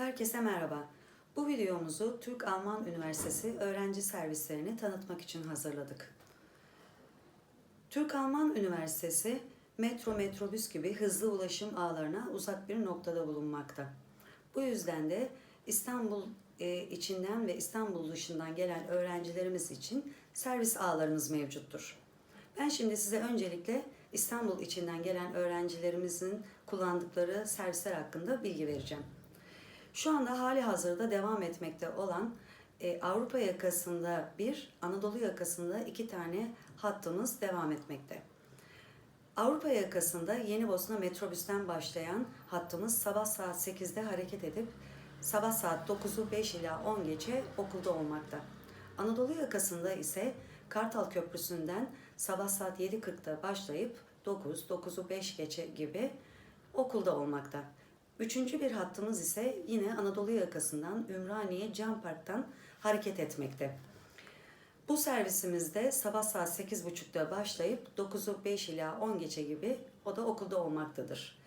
Herkese merhaba. Bu videomuzu Türk-Alman Üniversitesi öğrenci servislerini tanıtmak için hazırladık. Türk-Alman Üniversitesi metro, metrobüs gibi hızlı ulaşım ağlarına uzak bir noktada bulunmakta. Bu yüzden de İstanbul e, içinden ve İstanbul dışından gelen öğrencilerimiz için servis ağlarımız mevcuttur. Ben şimdi size öncelikle İstanbul içinden gelen öğrencilerimizin kullandıkları servisler hakkında bilgi vereceğim. Şu anda hali hazırda devam etmekte olan e, Avrupa yakasında bir, Anadolu yakasında iki tane hattımız devam etmekte. Avrupa yakasında Yeni Bosna metrobüsten başlayan hattımız sabah saat 8'de hareket edip sabah saat 9'u 5 ila 10 geçe okulda olmakta. Anadolu yakasında ise Kartal Köprüsü'nden sabah saat 7.40'da başlayıp 9, 9'u 5 geçe gibi okulda olmakta. Üçüncü bir hattımız ise yine Anadolu yakasından Ümraniye Can Park'tan hareket etmekte. Bu servisimizde sabah saat 8.30'da başlayıp 9'u 5 ila 10 geçe gibi o da okulda olmaktadır.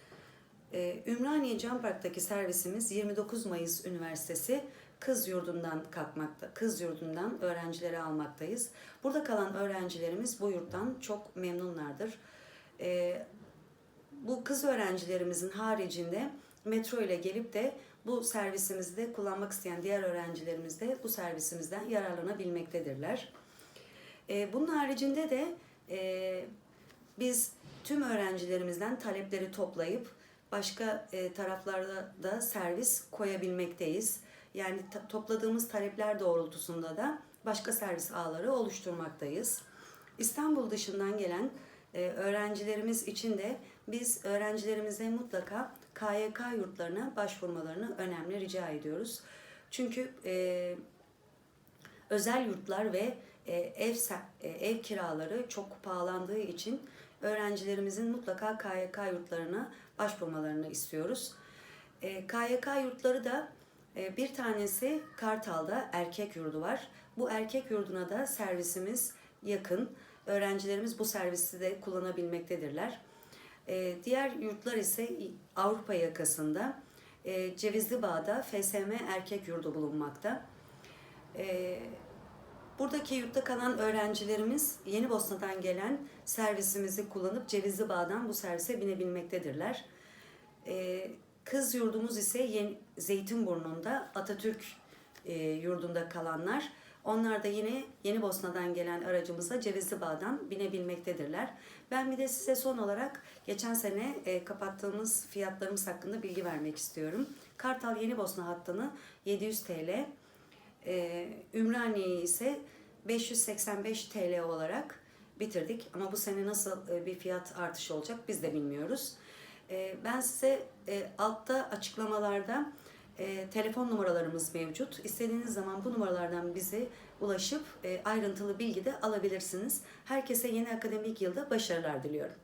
Ee, Ümraniye Can Park'taki servisimiz 29 Mayıs Üniversitesi Kız Yurdu'ndan kalkmakta. Kız Yurdu'ndan öğrencileri almaktayız. Burada kalan öğrencilerimiz bu yurttan çok memnunlardır. Ee, bu kız öğrencilerimizin haricinde metro ile gelip de bu servisimizde kullanmak isteyen diğer öğrencilerimiz de bu servisimizden yararlanabilmektedirler. Ee, bunun haricinde de e, biz tüm öğrencilerimizden talepleri toplayıp başka e, taraflarda da servis koyabilmekteyiz. Yani topladığımız talepler doğrultusunda da başka servis ağları oluşturmaktayız. İstanbul dışından gelen öğrencilerimiz için de biz öğrencilerimize mutlaka KYK yurtlarına başvurmalarını önemli rica ediyoruz. Çünkü e, özel yurtlar ve e, ev e, ev kiraları çok pahalandığı için öğrencilerimizin mutlaka KYK yurtlarına başvurmalarını istiyoruz. E, KYK yurtları da e, bir tanesi Kartal'da erkek yurdu var. Bu erkek yurduna da servisimiz yakın. Öğrencilerimiz bu servisi de kullanabilmektedirler. E, diğer yurtlar ise Avrupa yakasında e, Cevizli Bağ'da FSM erkek yurdu bulunmakta. E, buradaki yurtta kalan öğrencilerimiz Yeni Bosna'dan gelen servisimizi kullanıp Cevizli Bağ'dan bu servise binebilmektedirler. E, kız yurdumuz ise Yeni, Zeytinburnu'nda Atatürk e, yurdunda kalanlar. Onlar da yine Yeni Bosna'dan gelen aracımıza Cevizli Bağ'dan binebilmektedirler. Ben bir de size son olarak geçen sene e, kapattığımız fiyatlarımız hakkında bilgi vermek istiyorum. Kartal Yeni Bosna hattını 700 TL, e, Ümraniye'yi ise 585 TL olarak bitirdik. Ama bu sene nasıl e, bir fiyat artışı olacak biz de bilmiyoruz. E, ben size altta açıklamalarda e, telefon numaralarımız mevcut. İstediğiniz zaman bu numaralardan bize ulaşıp e, ayrıntılı bilgi de alabilirsiniz. Herkese yeni akademik yılda başarılar diliyorum.